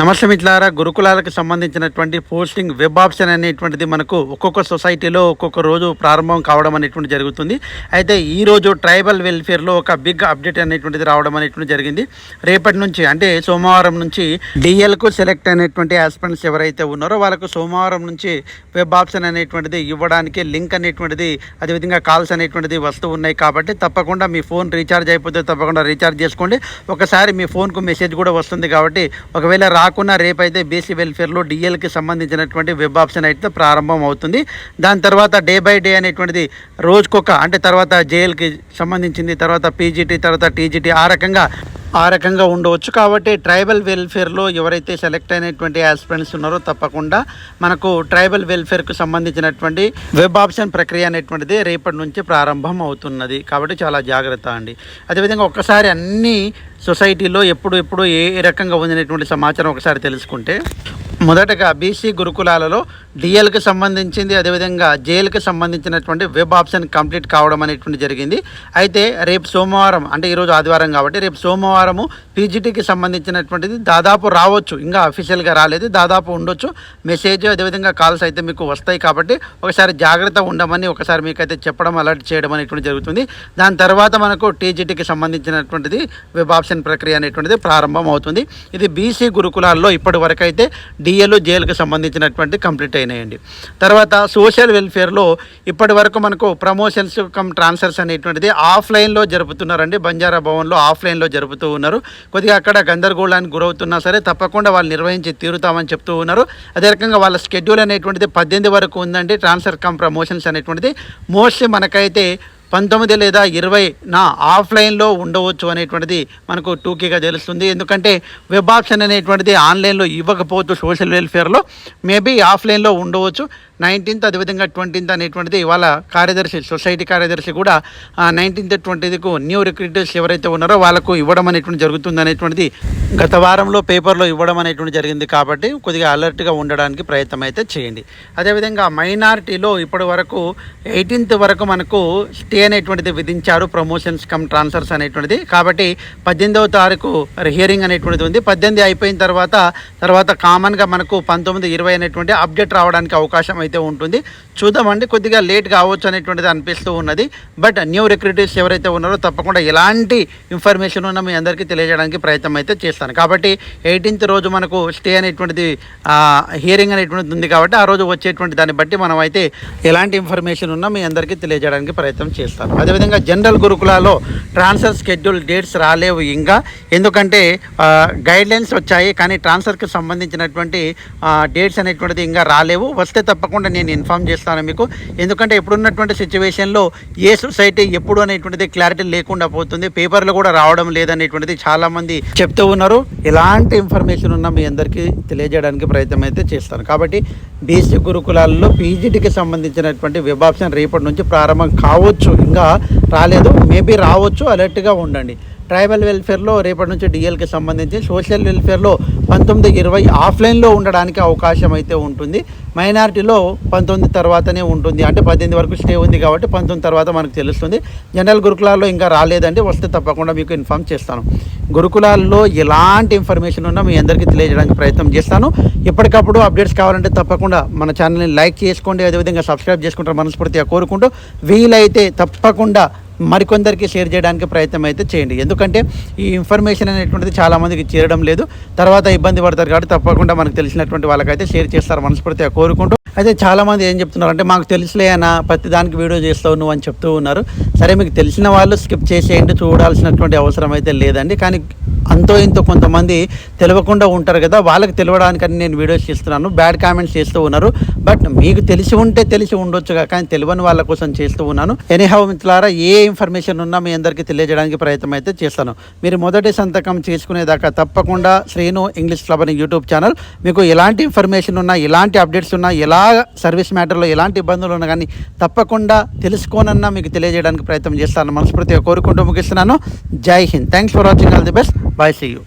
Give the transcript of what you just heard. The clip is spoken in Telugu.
నమస్తే మిత్రులారా గురుకులాలకు సంబంధించినటువంటి పోస్టింగ్ వెబ్ ఆప్షన్ అనేటువంటిది మనకు ఒక్కొక్క సొసైటీలో ఒక్కొక్క రోజు ప్రారంభం కావడం అనేటువంటి జరుగుతుంది. అయితే ఈ రోజు ట్రైబల్ వెల్ఫేర్లో ఒక బిగ్ అప్డేట్ అనేటువంటిది రావడం అనేటువంటి జరిగింది. రేపటి నుంచి అంటే సోమవారం నుంచి డిఎల్కు సెలెక్ట్ అయినటువంటి ఆస్పిరెంట్స్ ఎవరైతే ఉన్నారో వాళ్ళకు సోమవారం నుంచి వెబ్ ఆప్షన్ అనేటువంటిది ఇవ్వడానికి లింక్ అనేటువంటిది అదేవిధంగా కాల్స్ అనేటువంటిది వస్తూ ఉన్నాయి కాబట్టి తప్పకుండా మీ ఫోన్ రీఛార్జ్ అయిపోతే తప్పకుండా రీఛార్జ్ చేసుకోండి. ఒకసారి మీ ఫోన్కు మెసేజ్ కూడా వస్తుంది కాబట్టి ఒకవేళ కాకుండా రేపైతే బీసీ వెల్ఫేర్లో డిఎల్కి సంబంధించినటువంటి వెబ్ ఆప్షన్ అయితే ప్రారంభం అవుతుంది. దాని తర్వాత డే బై డే అనేటువంటిది రోజుకొక అంటే తర్వాత జేఎల్కి సంబంధించింది తర్వాత పీజీటీ తర్వాత టీజీటీ ఆ రకంగా ఆ రకంగా ఉండవచ్చు. కాబట్టి ట్రైబల్ వెల్ఫేర్లో ఎవరైతే సెలెక్ట్ అయినటువంటి ఆస్పిరెంట్స్ ఉన్నారో తప్పకుండా మనకు ట్రైబల్ వెల్ఫేర్కు సంబంధించినటువంటి వెబ్ ఆప్షన్ ప్రక్రియ అనేటువంటిది రేపటి నుంచి ప్రారంభం అవుతున్నది. కాబట్టి చాలా జాగ్రత్త అండి. అదేవిధంగా ఒక్కసారి అన్ని సొసైటీలో ఎప్పుడు ఎప్పుడు ఏ రకంగా ఉందనేటువంటి సమాచారం ఒకసారి తెలుసుకుంటే మొదటగా బీసీ గురుకులాలలో డిఎల్కి సంబంధించింది అదేవిధంగా జేఎల్కి సంబంధించినటువంటి వెబ్ ఆప్షన్ కంప్లీట్ కావడం అనేటువంటి జరిగింది. అయితే రేపు సోమవారం అంటే ఈరోజు ఆదివారం కాబట్టి రేపు సోమవారము పీజీటీకి సంబంధించినటువంటిది దాదాపు రావచ్చు. ఇంకా అఫీషియల్గా రాలేదు. దాదాపు ఉండొచ్చు. మెసేజ్ అదేవిధంగా కాల్స్ అయితే మీకు వస్తాయి కాబట్టి ఒకసారి జాగ్రత్త ఉండమని ఒకసారి మీకైతే చెప్పడం అలర్ట్ చేయడం అనేటువంటి జరుగుతుంది. దాని తర్వాత మనకు టీజీటీకి సంబంధించినటువంటిది వెబ్ ఆప్షన్ ప్రక్రియ అనేటువంటిది ప్రారంభం అవుతుంది ఇది బీసీ గురుకులాల్లో ఇప్పటి వరకు అయితే డిఎల్ జేఎల్కి సంబంధించినటువంటి కంప్లీట్ అయినాయండి. తర్వాత సోషల్ వెల్ఫేర్లో ఇప్పటి వరకు మనకు ప్రమోషన్స్ కమ్ ట్రాన్స్ఫర్స్ అనేటువంటిది ఆఫ్లైన్లో జరుపుతున్నారండి. బంజారా భవన్లో ఆఫ్లైన్లో జరుపుతూ ఉన్నారు. కొద్దిగా అక్కడ గందరగోళానికి గురవుతున్నా సరే తప్పకుండా వాళ్ళు నిర్వహించి తీరుతామని చెప్తూ ఉన్నారు. అదే రకంగా వాళ్ళ షెడ్యూల్ అనేటువంటిది పద్దెనిమిది వరకు ఉందండి. ట్రాన్స్ఫర్ కమ్ ప్రమోషన్స్ అనేటువంటిది. మోస్ట్లీ మనకైతే పంతొమ్మిది లేదా ఇరవై నా ఆఫ్లైన్లో ఉండవచ్చు అనేటువంటిది మనకు టూకీగా తెలుస్తుంది. ఎందుకంటే వెబ్ ఆప్షన్ అనేటువంటిది ఆన్లైన్లో ఇవ్వకపోవచ్చు సోషల్ వెల్ఫేర్లో. మేబీ ఆఫ్లైన్లో ఉండవచ్చు. నైన్టీన్త్ అదేవిధంగా ట్వంటీన్త్ అనేటువంటిది వాళ్ళ కార్యదర్శి సొసైటీ కార్యదర్శి కూడా నైన్టీన్త్ ట్వంటీకు న్యూ రిక్రూటర్స్ ఎవరైతే ఉన్నారో వాళ్ళకు ఇవ్వడం అనేటువంటి జరుగుతుంది అనేటువంటిది గత వారంలో పేపర్లో ఇవ్వడం అనేటువంటి జరిగింది కాబట్టి కొద్దిగా అలర్ట్గా ఉండడానికి ప్రయత్నం అయితే చేయండి. అదేవిధంగా మైనారిటీలో ఇప్పటి వరకు ఎయిటీన్త్ వరకు మనకు స్టే అనేటువంటిది విధించారు ప్రమోషన్స్ కమ్ ట్రాన్స్ఫర్స్ అనేటువంటిది. కాబట్టి పద్దెనిమిదవ తారీఖు హియరింగ్ అనేటువంటిది ఉంది. పద్దెనిమిది అయిపోయిన తర్వాత తర్వాత కామన్గా మనకు పంతొమ్మిది ఇరవై అనేటువంటి అప్డేట్ రావడానికి అవకాశం అయితే ఉంటుంది. చూద్దామండి కొద్దిగా లేట్ కావచ్చు అనేటువంటిది అనిపిస్తూ ఉన్నది. బట్ న్యూ రిక్రూటర్స్ ఎవరైతే ఉన్నారో తప్పకుండా ఎలాంటి ఇన్ఫర్మేషన్ ఉన్నా మీ అందరికీ తెలియజేయడానికి ప్రయత్నం అయితే చేస్తాను. కాబట్టి ఎయిటీన్త్ రోజు మనకు స్టే అనేటువంటిది హియరింగ్ అనేటువంటిది ఉంది కాబట్టి ఆ రోజు వచ్చేటువంటి దాన్ని బట్టి మనం అయితే ఎలాంటి ఇన్ఫర్మేషన్ ఉన్నా మీ అందరికీ తెలియజేయడానికి ప్రయత్నం చేస్తాను. అదేవిధంగా జనరల్ గురుకులాలో ట్రాన్స్ఫర్ స్కెడ్యూల్ డేట్స్ రాలేవు ఇంకా. ఎందుకంటే గైడ్లైన్స్ వచ్చాయి. కానీ ట్రాన్స్ఫర్కి సంబంధించినటువంటి డేట్స్ అనేటువంటిది ఇంకా రాలేవు. వస్తే తప్పకుండా నేను ఇన్ఫామ్ చేస్తాను మీకు. ఎందుకంటే ఇప్పుడున్నటువంటి సిచ్యువేషన్లో ఏ సొసైటీ ఎప్పుడు అనేటువంటిది క్లారిటీ లేకుండా పోతుంది పేపర్లు కూడా రావడం లేదనేటువంటిది చాలామంది చెప్తూ ఉన్నారు. ఎలాంటి ఇన్ఫర్మేషన్ ఉన్నా మీ అందరికీ తెలియజేయడానికి ప్రయత్నం అయితే చేస్తాను. కాబట్టి బీసీ గురుకులాల్లో పీజీటీకి సంబంధించినటువంటి వెబ్ ఆప్షన్ రేపటి నుంచి ప్రారంభం కావచ్చు. ఇంకా రాలేదు. మేబీ రావచ్చు. అలర్ట్గా ఉండండి. ట్రైబల్ వెల్ఫేర్లో రేపటి నుంచి డిఎల్కి సంబంధించి సోషల్ వెల్ఫేర్లో పంతొమ్మిది ఇరవై ఆఫ్లైన్లో ఉండడానికి అవకాశం అయితే ఉంటుంది. మైనారిటీలో పంతొమ్మిది తర్వాతనే ఉంటుంది. అంటే పద్దెనిమిది వరకు స్టే ఉంది కాబట్టి పంతొమ్మిది తర్వాత మనకు తెలుస్తుంది. జనరల్ గురుకులాల్లో ఇంకా రాలేదండి. వస్తే తప్పకుండా మీకు ఇన్ఫామ్ చేస్తాను. గురుకులాల్లో ఎలాంటి ఇన్ఫర్మేషన్ ఉన్నా మీ అందరికీ తెలియజేయడానికి ప్రయత్నం చేస్తాను. ఎప్పటికప్పుడు అప్డేట్స్ కావాలంటే తప్పకుండా మన ఛానల్ని లైక్ చేసుకోండి. అదేవిధంగా సబ్స్క్రైబ్ చేసుకుంటారు మనస్ఫూర్తిగా కోరుకుంటూ వీలైతే తప్పకుండా మరికొందరికి షేర్ చేయడానికి ప్రయత్నం అయితే చేయండి. ఎందుకంటే ఈ ఇన్ఫర్మేషన్ అనేటువంటిది చాలామందికి చేరడం లేదు. తర్వాత ఇబ్బంది పడతారు కాబట్టి తప్పకుండా మనకు తెలిసినటువంటి వాళ్ళకైతే షేర్ చేస్తారు మనస్ఫూర్తిగా కోరుకుంటూ. అయితే చాలామంది ఏం చెప్తున్నారు అంటే మాకు తెలుసులేనా ప్రతి దానికి వీడియో చేస్తావు నువ్వు అని చెప్తూ ఉన్నారు. సరే మీకు తెలిసిన వాళ్ళు స్కిప్ చేసేయండి చూడాల్సినటువంటి అవసరం అయితే లేదండి. కానీ అంతో ఇంతో కొంతమంది తెలియకుండా ఉంటారు కదా వాళ్ళకి తెలియడానికని నేను వీడియోస్ చేస్తున్నాను బ్యాడ్ కామెంట్స్ చేస్తూ ఉన్నారు. బట్ మీకు తెలిసి ఉంటే తెలిసి ఉండొచ్చు కానీ తెలియని వాళ్ళ కోసం చేస్తూ ఉన్నాను. ఎనీహౌ మిత్రులారా ఏ ఇన్ఫర్మేషన్ ఉన్నా మీ అందరికీ తెలియజేయడానికి ప్రయత్నం అయితే చేస్తాను. మీరు మొదటి సంతకం చేసుకునేదాకా తప్పకుండా శ్రీను ఇంగ్లీష్ క్లబ్ అని యూట్యూబ్ ఛానల్ మీకు ఎలాంటి ఇన్ఫర్మేషన్ ఉన్నా ఎలాంటి అప్డేట్స్ ఉన్నా ఎలా సర్వీస్ మ్యాటర్లో ఎలాంటి ఇబ్బందులు ఉన్నా కానీ తప్పకుండా తెలుసుకోనన్నా మీకు తెలియజేయడానికి ప్రయత్నం చేస్తాను. మనస్ఫూర్తిగా కోరుకుంటూ ముగిస్తున్నాను. Jai Hind. Thanks for watching all the best Bye, see you.